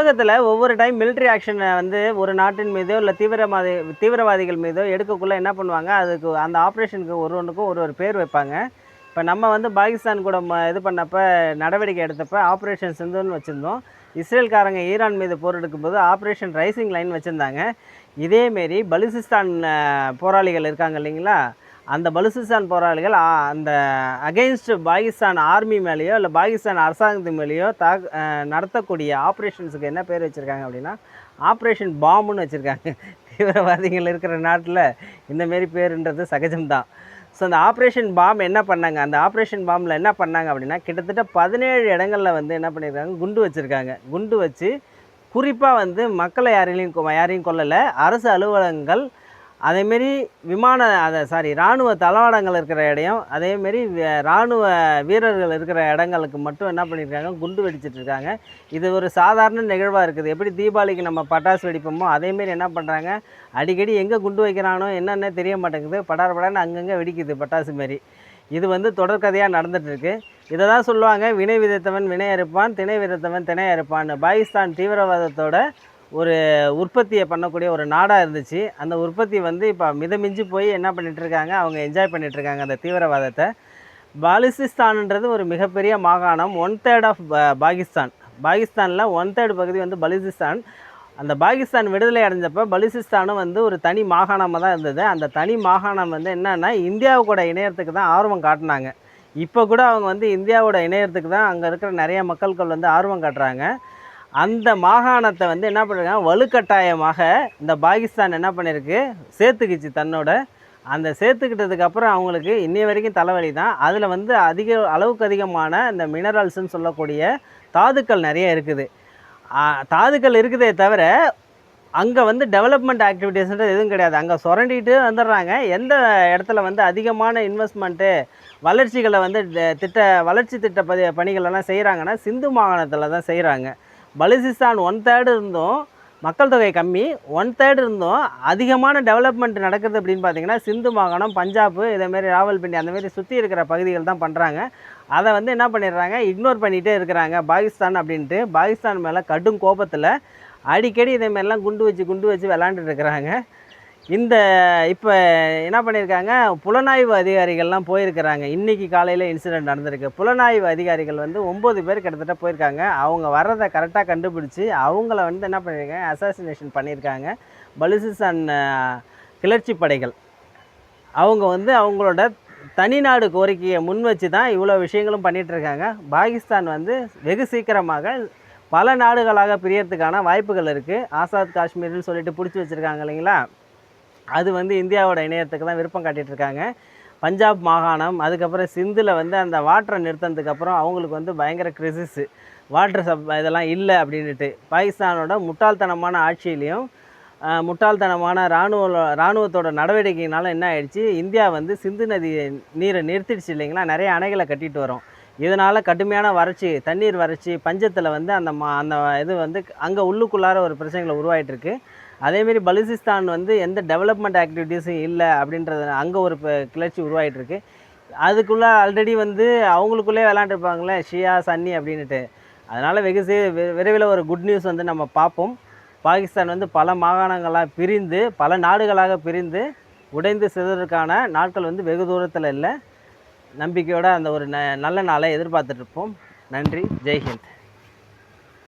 உலகத்தில் ஒவ்வொரு time military ஆக்ஷனை வந்து ஒரு நாட்டின் மீதோ இல்லை தீவிரவாதி தீவிரவாதிகள் மீதோ எடுக்கக்குள்ளே என்ன பண்ணுவாங்க? அதுக்கு அந்த ஆப்ரேஷனுக்கு ஒரு ஒன்றுக்கும் ஒரு ஒரு பேர் வைப்பாங்க. இப்போ நம்ம வந்து பாகிஸ்தான் கூட ம இது பண்ணப்போ நடவடிக்கை எடுத்தப்ப ஆப்ரேஷன் சிந்துன்னு வச்சுருந்தோம். இஸ்ரேல்காரங்க ஈரான் மீது போர் எடுக்கும்போது ஆப்ரேஷன் ரைசிங் லைன் வச்சுருந்தாங்க. இதேமாரி பலுசிஸ்தான் போராளிகள் இருக்காங்க இல்லைங்களா? அந்த பலுசிஸ்தான் போராளிகள் அந்த அகெயின்ஸ்ட் பாகிஸ்தான் ஆர்மி மேலேயோ இல்லை பாகிஸ்தான் அரசாங்கத்து மேலேயோ தா நடத்தக்கூடிய ஆப்ரேஷன்ஸுக்கு என்ன பேர் வச்சுருக்காங்க அப்படின்னா ஆப்ரேஷன் பாம்புன்னு வச்சுருக்காங்க. தீவிரவாதிகள் இருக்கிற நாட்டில் இந்தமாரி பேருன்றது சகஜம்தான். ஸோ அந்த ஆப்ரேஷன் பாம் என்ன பண்ணாங்க? அந்த ஆப்ரேஷன் பாம்பில் என்ன பண்ணாங்க அப்படின்னா கிட்டத்தட்ட பதினேழு இடங்களில் வந்து என்ன பண்ணியிருக்காங்க குண்டு வச்சுருக்காங்க. குண்டு வச்சு குறிப்பாக வந்து மக்களை யாரையும் யாரையும் கொல்லலை அரசு அலுவலகங்கள் அதேமாரி விமான அதை சாரி இராணுவ தளவாடங்கள் இருக்கிற இடம் அதேமாரி இராணுவ வீரர்கள் இருக்கிற இடங்களுக்கு மட்டும் என்ன பண்ணியிருக்காங்க குண்டு வெடிச்சிட்ருக்காங்க. இது ஒரு சாதாரண நிகழ்வாக இருக்குது. எப்படி தீபாவளிக்கு நம்ம பட்டாசு வெடிப்போமோ அதேமாரி என்ன பண்ணுறாங்க அடிக்கடி எங்கே குண்டு வைக்கிறானோ என்னென்ன தெரிய மாட்டேங்குது. படார் படான்னு அங்கங்கே வெடிக்குது பட்டாசு மாரி. இது வந்து தொடர்கதையாக நடந்துகிட்ருக்கு இதை தான் சொல்லுவாங்க வினை விதைத்தவன் வினை அறுப்பான் திணை விதைத்தவன் திணை அறுப்பான் பாகிஸ்தான் தீவிரவாதத்தோட ஒரு உற்பத்தியை பண்ணக்கூடிய ஒரு நாடாக இருந்துச்சு. அந்த உற்பத்தி வந்து இப்போ மிதமிஞ்சி போய் என்ன பண்ணிகிட்ருக்காங்க அவங்க என்ஜாய் பண்ணிகிட்ருக்காங்க இருக்காங்க அந்த தீவிரவாதத்தை. பாலிசிஸ்தான்ன்றது ஒரு மிகப்பெரிய மாகாணம். One third of Pakistan. பாகிஸ்தானில் ஒன் தேர்ட் பகுதி வந்து பலிசிஸ்தான். அந்த பாகிஸ்தான் விடுதலை அடைஞ்சப்போ பலுசிஸ்தானும் வந்து ஒரு தனி மாகாணமாக தான் இருந்தது. அந்த தனி மாகாணம் வந்து என்னென்னா இந்தியாவு கூட தான் ஆர்வம் காட்டினாங்க. இப்போ கூட அவங்க வந்து இந்தியாவோட இணையத்துக்கு தான் அங்கே இருக்கிற நிறைய மக்கள்கள் வந்து ஆர்வம் காட்டுறாங்க. அந்த மாகாணத்தை வந்து என்ன பண்ணிருக்காங்க? வலுக்கட்டாயமாக இந்த பாகிஸ்தான் என்ன பண்ணியிருக்கு சேர்த்துக்கிச்சு தன்னோட. அந்த சேர்த்துக்கிட்டதுக்கு அப்புறம் அவங்களுக்கு இன்னைய வரைக்கும் தலைவலி தான். அதில் வந்து அதிக அளவுக்கு அதிகமான இந்த மினரல்ஸ்னு சொல்லக்கூடிய தாதுக்கள் நிறைய இருக்குது. தாதுக்கள் இருக்குதே தவிர அங்கே வந்து டெவலப்மெண்ட் ஆக்டிவிட்டீஸ்ன்றது எதுவும் கிடையாது. அங்கே சுரண்டிட்டு வந்துடுறாங்க. எந்த இடத்துல வந்து அதிகமான இன்வெஸ்ட்மெண்ட்டு வளர்ச்சிகளை வந்து திட்ட வளர்ச்சி திட்ட பதி பணிகளெல்லாம் செய்கிறாங்கன்னா சிந்து மாகாணத்தில் தான் செய்கிறாங்க பலுசிஸ்தான் ஒன் தேர்டு இருந்தும் மக்கள் தொகை கம்மி ஒன் தேர்டு இருந்தும் அதிகமான டெவலப்மெண்ட் நடக்குது அப்படின்னு பார்த்தீங்கன்னா சிந்து மாகாணம் பஞ்சாப் இதேமாரி ராவல்பிண்டி அந்தமாரி சுற்றி இருக்கிற பகுதிகள் தான் பண்ணுறாங்க அதை வந்து என்ன பண்ணிடுறாங்க? இக்னோர் பண்ணிகிட்டே இருக்கிறாங்க. பாகிஸ்தான் அப்படின்ட்டு பாகிஸ்தான் மேலே கடும் கோபத்தில் அடிக்கடி இதேமாரிலாம் குண்டு வச்சு குண்டு வச்சு விளாண்டுட்டு இருக்கிறாங்க. இந்த இப்போ என்ன பண்ணியிருக்காங்க புலனாய்வு அதிகாரிகள்லாம் போயிருக்கிறாங்க. இன்றைக்கி காலையில் இன்சிடெண்ட் நடந்திருக்கு. புலனாய்வு அதிகாரிகள் வந்து ஒம்பது பேர் கிட்டத்தட்ட போயிருக்காங்க. அவங்க வர்றதை கரெக்டாக கண்டுபிடிச்சி அவங்கள வந்து என்ன பண்ணியிருக்காங்க அசாசினேஷன் பண்ணியிருக்காங்க பலுசிஸ்தான் uh, கிளர்ச்சி படைகள். அவங்க வந்து அவங்களோட தனிநாடு கோரிக்கையை முன் வச்சு தான் இவ்வளோ விஷயங்களும் பண்ணிகிட்ருக்காங்க இருக்காங்க. பாகிஸ்தான் வந்து வெகு சீக்கிரமாக பல நாடுகளாக பிரியறதுக்கான வாய்ப்புகள் இருக்குது ஆசாத் காஷ்மீர்னு சொல்லிட்டு பிடிச்சி வச்சுருக்காங்க இல்லைங்களா? அது வந்து இந்தியாவோட இணையத்துக்கு தான் விருப்பம் காட்டிட்டு இருக்காங்க பஞ்சாப் மாகாணம் அதுக்கப்புறம் சிந்தில் வந்து அந்த வாட்டரை நிறுத்தினதுக்கப்புறம் அவங்களுக்கு வந்து பயங்கர கிரிசிஸு வாட்டர் சப் இதெல்லாம் இல்லை அப்படின்ட்டு பாகிஸ்தானோட முட்டாள்தனமான ஆட்சியிலையும் முட்டாள்தனமான இராணுவ இராணுவத்தோட நடவடிக்கையினால என்ன ஆயிடுச்சு? இந்தியா வந்து சிந்து நதி நீரை நிறுத்திடுச்சு இல்லைங்களா? நிறைய அணைகளை கட்டிட்டு வரோம். இதனால் கடுமையான வறட்சி தண்ணீர் வறட்சி பஞ்சத்தில் வந்து அந்த மா அந்த இது வந்து அங்கே உள்ளுக்குள்ளார ஒரு பிரச்சனைகளை உருவாகிட்டு இருக்குது அதேமாரி பலுசிஸ்தான் வந்து எந்த டெவலப்மெண்ட் ஆக்டிவிட்டீஸும் இல்லை அப்படின்றது அங்கே ஒரு கிளர்ச்சி உருவாகிட்டுருக்கு அதுக்குள்ளே ஆல்ரெடி வந்து அவங்களுக்குள்ளே விளாண்டுருப்பாங்களே ஷியா சன்னி அப்படின்ட்டு அதனால் வெகு சே விரைவில் ஒரு குட் நியூஸ் வந்து நம்ம பார்ப்போம். பாகிஸ்தான் வந்து பல மாகாணங்களாக பிரிந்து பல நாடுகளாக பிரிந்து உடைந்து சிதறதுக்கான நாட்கள் வந்து வெகு தூரத்தில் இல்லை. நம்பிக்கையோடு அந்த ஒரு ந நல்ல நாளை எதிர்பார்த்துட்ருப்போம் நன்றி. ஜெய்ஹிந்த்